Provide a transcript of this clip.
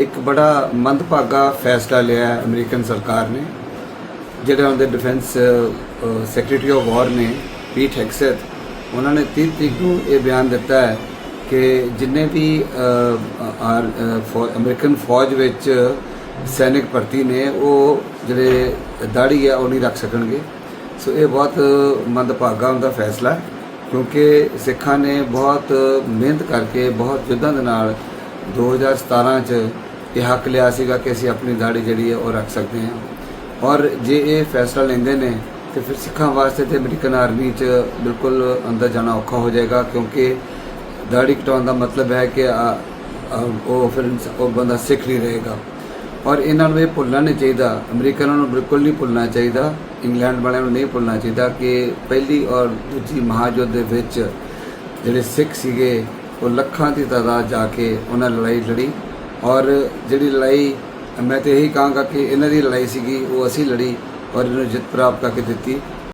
ਇੱਕ ਬੜਾ ਮੰਦਭਾਗਾ ਫੈਸਲਾ ਲਿਆ ਅਮਰੀਕਨ ਸਰਕਾਰ ਨੇ, ਜਿਹੜੇ ਉਹਦੇ ਡਿਫੈਂਸ ਸੈਕਟਰੀ ਆਫ ਵਾਰ ਨੇ ਪੀਟ ਹੈਕਸੈਟ ਉਹਨਾਂ ਨੇ 30 ਤਰੀਕ ਨੂੰ ਇਹ ਬਿਆਨ ਦਿੱਤਾ ਹੈ ਕਿ ਜਿੰਨੇ ਵੀ ਆਰ ਫੌ- ਅਮਰੀਕਨ ਫੌਜ ਵਿੱਚ ਸੈਨਿਕ ਭਰਤੀ ਨੇ, ਉਹ ਜਿਹੜੇ ਦਾੜੀ ਹੈ ਉਹ ਨਹੀਂ ਰੱਖ ਸਕਣਗੇ। ਸੋ ਇਹ ਬਹੁਤ ਮੰਦਭਾਗਾ ਹੁੰਦਾ ਫੈਸਲਾ ਕਿਉਂਕਿ ਸਿੱਖਾਂ ਨੇ ਬਹੁਤ ਮਿਹਨਤ ਕਰਕੇ, ਬਹੁਤ ਯੁੱਧਾਂ ਦੇ ਨਾਲ 2017 ਚ ਇਹ ਹੱਕ ਲਿਆ ਸੀਗਾ ਕਿ ਅਸੀਂ ਆਪਣੀ ਦਾੜੀ ਜਿਹੜੀ ਹੈ ਉਹ ਰੱਖ ਸਕਦੇ ਹਾਂ। ਔਰ ਜੇ ਇਹ ਫੈਸਲਾ ਲੈਂਦੇ ਨੇ, ਤੇ ਫਿਰ ਸਿੱਖਾਂ ਵਾਸਤੇ ਤੇ ਅਮਰੀਕਨ ਆਰਮੀ ਚ ਬਿਲਕੁਲ ਅੰਦਰ ਜਾਣਾ ਔਖਾ ਹੋ ਜਾਏਗਾ, ਕਿਉਂਕਿ ਦਾੜੀ ਕਟਾਉਣ ਦਾ ਮਤਲਬ ਹੈ ਕਿ ਉਹ ਫਿਰ ਉਹ ਬੰਦਾ ਸਿੱਖ ਨਹੀਂ ਰਹੇਗਾ। ਔਰ ਇਹਨਾਂ ਨੂੰ ਇਹ ਭੁੱਲਣਾ ਨਹੀਂ ਚਾਹੀਦਾ। ਅਮਰੀਕਨਾਂ ਨੂੰ ਬਿਲਕੁਲ ਨਹੀਂ ਭੁੱਲਣਾ ਚਾਹੀਦਾ। ਇੰਗਲੈਂਡ ਵਾਲਿਆਂ ਨੂੰ ਨਹੀਂ ਭੁੱਲਣਾ ਚਾਹੀਦਾ ਕਿ ਪਹਿਲੀ ਔਰ ਦੂਜੀ ਮਹਾਯੁੱਧ ਦੇ ਵਿੱਚ ਜਿਹੜੇ ਸਿੱਖ ਸੀਗੇ, ਉਹ ਲੱਖਾਂ ਦੀ ਤਾਦਾਦ ਜਾ ਕੇ ਉਹਨਾਂ ਲੜਾਈ ਲੜੀ। ਔਰ ਜਿਹੜੀ ਲੜਾਈ, ਮੈਂ ਤੇ ਇਹੀ ਕਹਾਂਗਾ ਕਿ ਇਹਨਾਂ ਦੀ ਲੜਾਈ ਸੀਗੀ, ਉਹ ਅਸੀਂ ਲੜੀ ਔਰ ਇਹਨੂੰ ਜਿੱਤ ਪ੍ਰਾਪਤ ਕਰਕੇ ਦਿੱਤੀ।